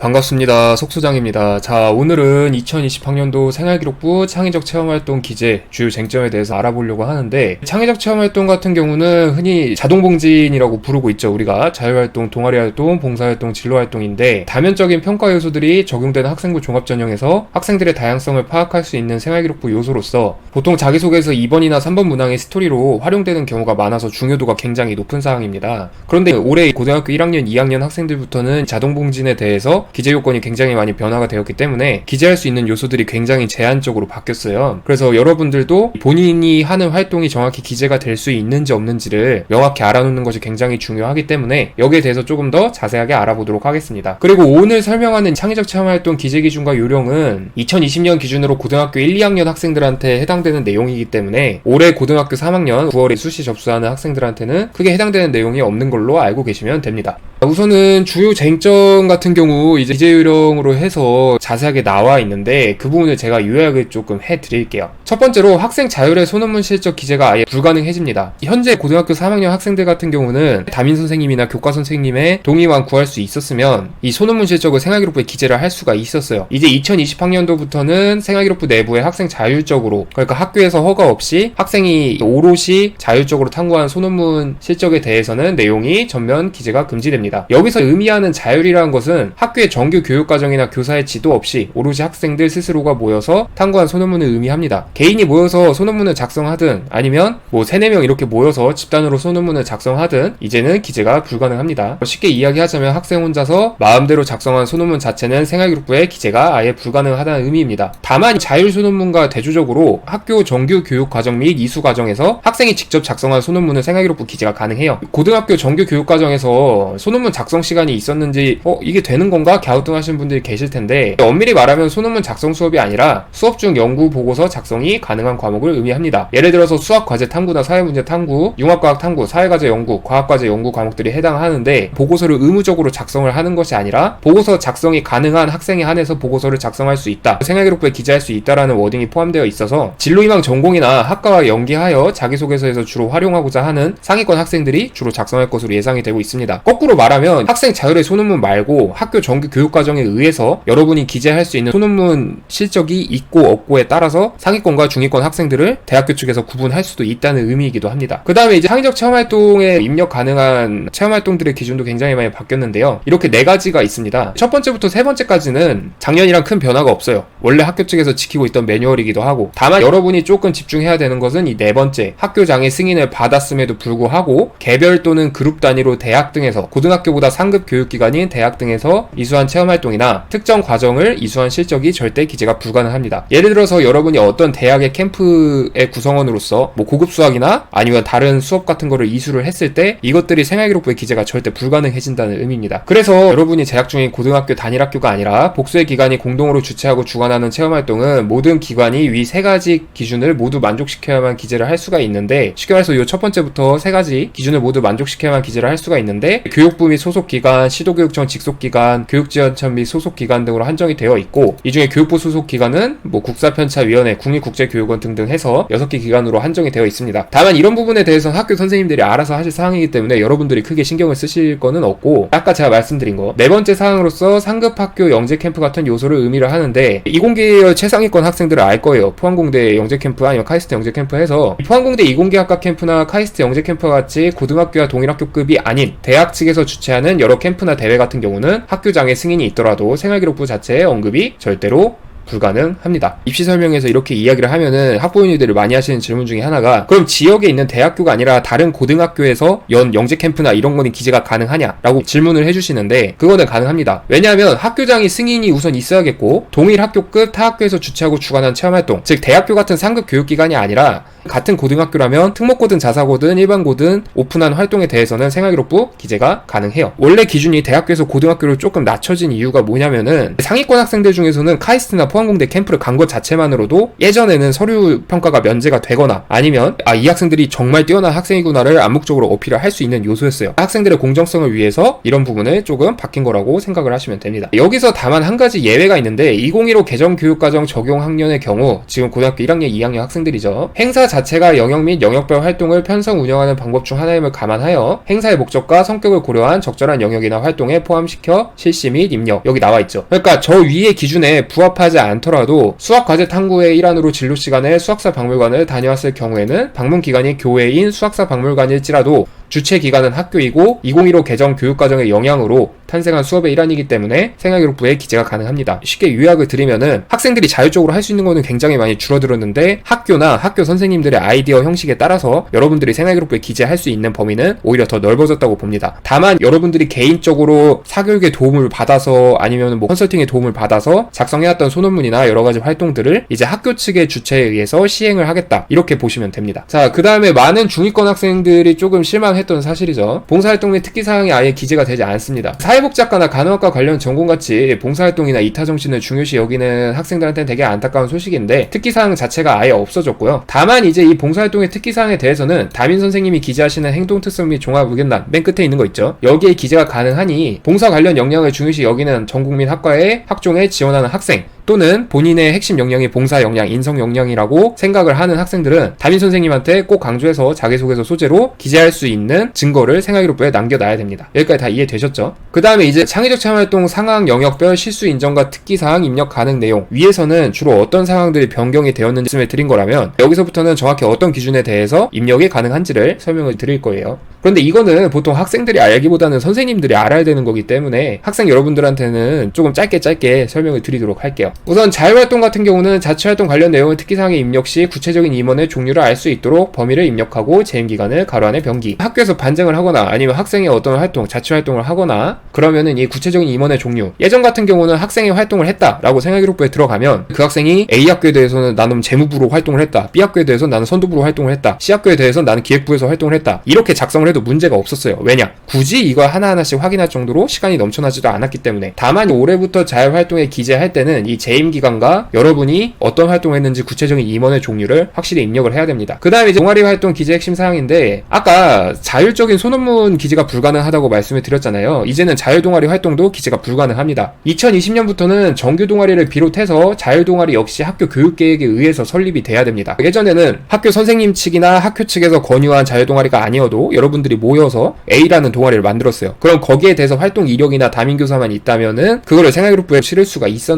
반갑습니다. 속소장입니다. 자, 오늘은 2020학년도 생활기록부 창의적 체험활동 기재 주요 쟁점에 대해서 알아보려고 하는데, 창의적 체험활동 같은 경우는 흔히 자동봉진이라고 부르고 있죠. 우리가 자유활동, 동아리활동, 봉사활동, 진로활동인데, 다면적인 평가 요소들이 적용되는 학생부 종합전형에서 학생들의 다양성을 파악할 수 있는 생활기록부 요소로서 보통 자기소개에서 2번이나 3번 문항의 스토리로 활용되는 경우가 많아서 중요도가 굉장히 높은 사항입니다. 그런데 올해 고등학교 1학년, 2학년 학생들부터는 자동봉진에 대해서 기재 요건이 굉장히 많이 변화가 되었기 때문에 기재할 수 있는 요소들이 굉장히 제한적으로 바뀌었어요. 그래서 여러분들도 본인이 하는 활동이 정확히 기재가 될 수 있는지 없는지를 명확히 알아놓는 것이 굉장히 중요하기 때문에 여기에 대해서 조금 더 자세하게 알아보도록 하겠습니다. 그리고 오늘 설명하는 창의적 체험활동 기재 기준과 요령은 2020년 기준으로 고등학교 1, 2학년 학생들한테 해당되는 내용이기 때문에 올해 고등학교 3학년 9월에 수시 접수하는 학생들한테는 크게 해당되는 내용이 없는 걸로 알고 계시면 됩니다. 우선은 주요 쟁점 같은 경우 이제 기재 요령으로 해서 자세하게 나와 있는데 그 부분을 제가 요약을 조금 해드릴게요. 첫 번째로 학생 자율의 소논문 실적 기재가 아예 불가능해집니다. 현재 고등학교 3학년 학생들 같은 경우는 담임 선생님이나 교과 선생님의 동의만 구할 수 있었으면 이 소논문 실적을 생활기록부에 기재를 할 수가 있었어요. 이제 2020학년도부터는 생활기록부 내부에 학생 자율적으로 그러니까 학교에서 허가 없이 학생이 오롯이 자율적으로 탐구한 소논문 실적에 대해서는 내용이 전면 기재가 금지됩니다. 여기서 의미하는 자율이라는 것은 학교의 정규 교육과정이나 교사의 지도 없이 오롯이 학생들 스스로가 모여서 탐구한 소논문을 의미합니다. 개인이 모여서 소논문을 작성하든 아니면 뭐 3, 4명 이렇게 모여서 집단으로 소논문을 작성하든 이제는 기재가 불가능합니다. 쉽게 이야기하자면 학생 혼자서 마음대로 작성한 소논문 자체는 생활기록부에 기재가 아예 불가능하다는 의미입니다. 다만 자율 소논문과 대조적으로 학교 정규 교육 과정 및 이수 과정에서 학생이 직접 작성한 소논문은 생활기록부 기재가 가능해요. 고등학교 정규 교육 과정에서 소논 문 작성 시간이 있었는지 어 이게 되는 건가 갸우뚱하시는 분들이 계실 텐데 엄밀히 말하면 소논문 작성 수업이 아니라 수업 중 연구 보고서 작성이 가능한 과목을 의미합니다. 예를 들어서 수학 과제 탐구나 사회 문제 탐구, 융합과학 탐구, 사회 과제 연구, 과학 과제 연구 과목들이 해당하는데 보고서를 의무적으로 작성을 하는 것이 아니라 보고서 작성이 가능한 학생에 한해서 보고서를 작성할 수 있다. 생활기록부에 기재할 수 있다라는 워딩이 포함되어 있어서 진로희망 전공이나 학과와 연계하여 자기소개서에서 주로 활용하고자 하는 상위권 학생들이 주로 작성할 것으로 예상이 되고 있습니다. 거꾸로 말 하면 학생 자율의 소논문 말고 학교 정규 교육 과정에 의해서 여러분이 기재할 수 있는 소논문 실적이 있고 없고에 따라서 상위권과 중위권 학생들을 대학교 측에서 구분할 수도 있다는 의미이기도 합니다. 그 다음에 이제 창의적 체험 활동에 입력 가능한 체험 활동들의 기준도 굉장히 많이 바뀌었는데요. 이렇게 네 가지가 있습니다. 첫 번째부터 세 번째까지는 작년이랑 큰 변화가 없어요. 원래 학교 측에서 지키고 있던 매뉴얼이기도 하고 다만 여러분이 조금 집중해야 되는 것은 이 네 번째 학교장의 승인을 받았음에도 불구하고 개별 또는 그룹 단위로 대학 등에서 고등학교 보다 상급 교육기관인 대학 등에서 이수한 체험활동이나 특정 과정을 이수한 실적이 절대 기재가 불가능합니다. 예를 들어서 여러분이 어떤 대학의 캠프의 구성원으로서 뭐 고급 수학이나 아니면 다른 수업 같은 거를 이수를 했을 때 이것들이 생활기록부의 기재가 절대 불가능해진다는 의미입니다. 그래서 여러분이 재학 중인 고등학교 단일 학교가 아니라 복수의 기관이 공동으로 주최하고 주관하는 체험활동은 모든 기관이 위 세 가지 기준을 모두 만족시켜야만 기재를 할 수가 있는데 쉽게 말해서 이 첫 번째부터 세 가지 기준을 모두 만족시켜야만 기재를 할 수가 있는데 교육부 및 소속기관, 시도교육청 직속기관, 교육지원청 및 소속기관 등으로 한정이 되어 있고 이 중에 교육부 소속기관은 뭐 국사편차위원회, 국립국제교육원 등등 해서 6개 기관으로 한정이 되어 있습니다. 다만 이런 부분에 대해서는 학교 선생님들이 알아서 하실 사항이기 때문에 여러분들이 크게 신경을 쓰실 거는 없고 아까 제가 말씀드린 거 네 번째 사항으로서 상급 학교 영재 캠프 같은 요소를 의미를 하는데 이공계열 최상위권 학생들은 알 거예요. 포항공대 영재 캠프 아니면 카이스트 영재 캠프 해서 포항공대 이공계 학과 캠프나 카이스트 영재 캠프와 같이 고등학교와 동일 학교급이 아닌 대학 측에서 주최하는 여러 캠프나 대회 같은 경우는 학교장의 승인이 있더라도 생활기록부 자체의 언급이 절대로 불가능합니다. 입시 설명에서 이렇게 이야기를 하면은 학부모님들이 많이 하시는 질문 중에 하나가 그럼 지역에 있는 대학교가 아니라 다른 고등학교에서 연 영재 캠프나 이런 거는 기재가 가능하냐라고 질문을 해주시는데 그거는 가능합니다. 왜냐하면 학교장이 승인이 우선 있어야겠고 동일 학교급 타 학교에서 주최하고 주관한 체험 활동 즉 대학교 같은 상급 교육기관이 아니라 같은 고등학교라면 특목고든 자사고든 일반고든 오픈한 활동에 대해서는 생활기록부 기재가 가능해요. 원래 기준이 대학교에서 고등학교로 조금 낮춰진 이유가 뭐냐면은 상위권 학생들 중에서는 카이스트나 포항공대 캠프를 간 것 자체만으로도 예전에는 서류 평가가 면제가 되거나 아니면 아 이 학생들이 정말 뛰어난 학생이구나를 암묵적으로 어필을 할 수 있는 요소였어요. 학생들의 공정성을 위해서 이런 부분을 조금 바뀐 거라고 생각을 하시면 됩니다. 여기서 다만 한 가지 예외가 있는데 2015 개정 교육과정 적용 학년의 경우 지금 고등학교 1학년, 2학년 학생들이죠. 행사 자 체가 영역 및 영역별 활동을 편성 운영하는 방법 중 하나임을 감안하여 행사의 목적과 성격을 고려한 적절한 영역이나 활동에 포함시켜 실시 및 입력 여기 나와 있죠. 그러니까 저 위의 기준에 부합하지 않더라도 수학 과제 탐구의 일환으로 진로 시간에 수학사 박물관을 다녀왔을 경우에는 방문 기관이 교회인 수학사 박물관일지라도 주최 기관은 학교이고 2015 개정 교육과정의 영향으로 탄생한 수업의 일환이기 때문에 생활기록부에 기재가 가능합니다. 쉽게 요약을 드리면은 학생들이 자율적으로 할 수 있는 거는 굉장히 많이 줄어들었는데 학교나 학교 선생님들의 아이디어 형식에 따라서 여러분들이 생활기록부에 기재할 수 있는 범위는 오히려 더 넓어졌다고 봅니다. 다만 여러분들이 개인적으로 사교육의 도움을 받아서 아니면 뭐 컨설팅의 도움을 받아서 작성해왔던 소논문이나 여러 가지 활동들을 이제 학교 측의 주체에 의해서 시행을 하겠다 이렇게 보시면 됩니다. 자, 그 다음에 많은 중위권 학생들이 조금 실망했던 사실이죠. 봉사활동 및 특기사항이 아예 기재가 되지 않습니다. 사회 복지학과나 간호학과 관련 전공같이 봉사활동이나 이타 정신을 중요시 여기는 학생들한테는 되게 안타까운 소식인데 특기사항 자체가 아예 없어졌고요. 다만 이제 이 봉사활동의 특기사항에 대해서는 담임 선생님이 기재하시는 행동특성 및 종합의견란 맨 끝에 있는 거 있죠. 여기에 기재가 가능하니 봉사 관련 역량을 중요시 여기는 전국민 학과의 학종에 지원하는 학생 또는 본인의 핵심 역량이 봉사 역량, 인성 역량이라고 생각을 하는 학생들은 담임 선생님한테 꼭 강조해서 자기소개서 소재로 기재할 수 있는 증거를 생활기록부에 남겨놔야 됩니다. 여기까지 다 이해되셨죠? 그 다음에 이제 창의적 체험활동 상황 영역별 실수 인정과 특기사항 입력 가능 내용 위에서는 주로 어떤 상황들이 변경이 되었는지 말씀을 드린 거라면 여기서부터는 정확히 어떤 기준에 대해서 입력이 가능한지를 설명을 드릴 거예요. 그런데 이거는 보통 학생들이 알기보다는 선생님들이 알아야 되는 거기 때문에 학생 여러분들한테는 조금 짧게 짧게 설명을 드리도록 할게요. 우선 자율활동 같은 경우는 자체활동 관련 내용을 특기사항에 입력 시 구체적인 임원의 종류를 알 수 있도록 범위를 입력하고 재임기간을 가로 안에 병기. 학교에서 반증을 하거나 아니면 학생의 어떤 활동 자체활동을 하거나 그러면은 이 구체적인 임원의 종류. 예전 같은 경우는 학생이 활동을 했다라고 생활기록부에 들어가면 그 학생이 A 학교에 대해서는 나는 재무부로 활동을 했다 B 학교에 대해서는 나는 선도부로 활동을 했다 C 학교에 대해서는 나는 기획부에서 활동을 했다. 이렇게 작성을 해도 문제가 없었어요. 왜냐? 굳이 이걸 하나하나씩 확인할 정도로 시간이 넘쳐나지도 않았기 때문에. 다만 올해부터 자율활동에 기재할 때는 이재 임 기간과 여러분이 어떤 활동을 했는지 구체적인 임원의 종류를 확실히 입력을 해야 됩니다. 그 다음에 이제 동아리 활동 기재 핵심 사항인데 아까 자율적인 소논문 기재가 불가능하다고 말씀을 드렸잖아요. 이제는 자율 동아리 활동도 기재가 불가능합니다. 2020년부터는 정규 동아리를 비롯해서 자율 동아리 역시 학교 교육 계획에 의해서 설립이 돼야 됩니다. 예전에는 학교 선생님 측이나 학교 측에서 권유한 자율 동아리가 아니어도 여러분들이 모여서 A라는 동아리를 만들었어요. 그럼 거기에 대해서 활동 이력이나 담임 교사만 있다면은 그거를 생활그룹부에 실을 수가 있었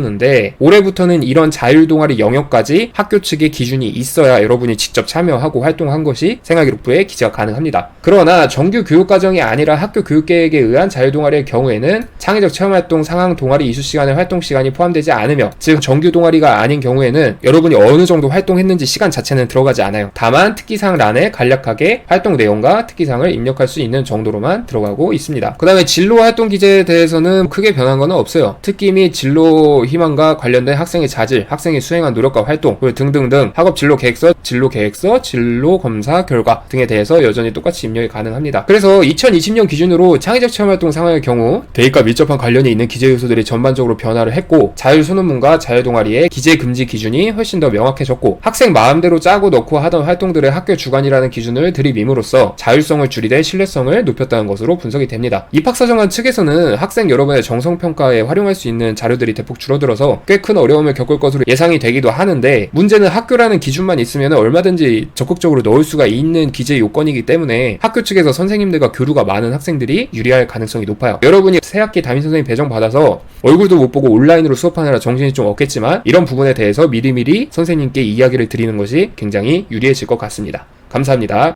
올해부터는 이런 자율 동아리 영역까지 학교 측의 기준이 있어야 여러분이 직접 참여하고 활동한 것이 생활기록부에 기재가 가능합니다. 그러나 정규 교육 과정이 아니라 학교 교육 계획에 의한 자율 동아리의 경우에는 창의적 체험 활동 상황 동아리 이수 시간에 활동 시간이 포함되지 않으며 즉 정규 동아리가 아닌 경우에는 여러분이 어느 정도 활동했는지 시간 자체는 들어가지 않아요. 다만 특기사항 란에 간략하게 활동 내용과 특기사항을 입력할 수 있는 정도로만 들어가고 있습니다. 그 다음에 진로 활동 기재에 대해서는 크게 변한 건 없어요. 특기 및 진로 희망과 관련된 학생의 자질, 학생이 수행한 노력과 활동, 등등등 학업 진로 계획서, 진로 계획서, 진로 검사 결과 등에 대해서 여전히 똑같이 입력이 가능합니다. 그래서 2020년 기준으로 창의적 체험 활동 상황의 경우 대입과 밀접한 관련이 있는 기재 요소들이 전반적으로 변화를 했고 자율 소논문과 자율 동아리의 기재 금지 기준이 훨씬 더 명확해졌고 학생 마음대로 짜고 넣고 하던 활동들의 학교 주관이라는 기준을 들이밈으로써 자율성을 줄이되 신뢰성을 높였다는 것으로 분석이 됩니다. 입학사정관 측에서는 학생 여러분의 정성 평가에 활용할 수 있는 자료들이 대폭 줄어들어서 꽤 큰 어려움을 겪을 것으로 예상이 되기도 하는데 문제는 학교라는 기준만 있으면 얼마든지 적극적으로 넣을 수가 있는 기재 요건이기 때문에 학교 측에서 선생님들과 교류가 많은 학생들이 유리할 가능성이 높아요. 여러분이 새학기 담임 선생님 배정 받아서 얼굴도 못 보고 온라인으로 수업하느라 정신이 좀 없겠지만 이런 부분에 대해서 미리미리 선생님께 이야기를 드리는 것이 굉장히 유리해질 것 같습니다. 감사합니다.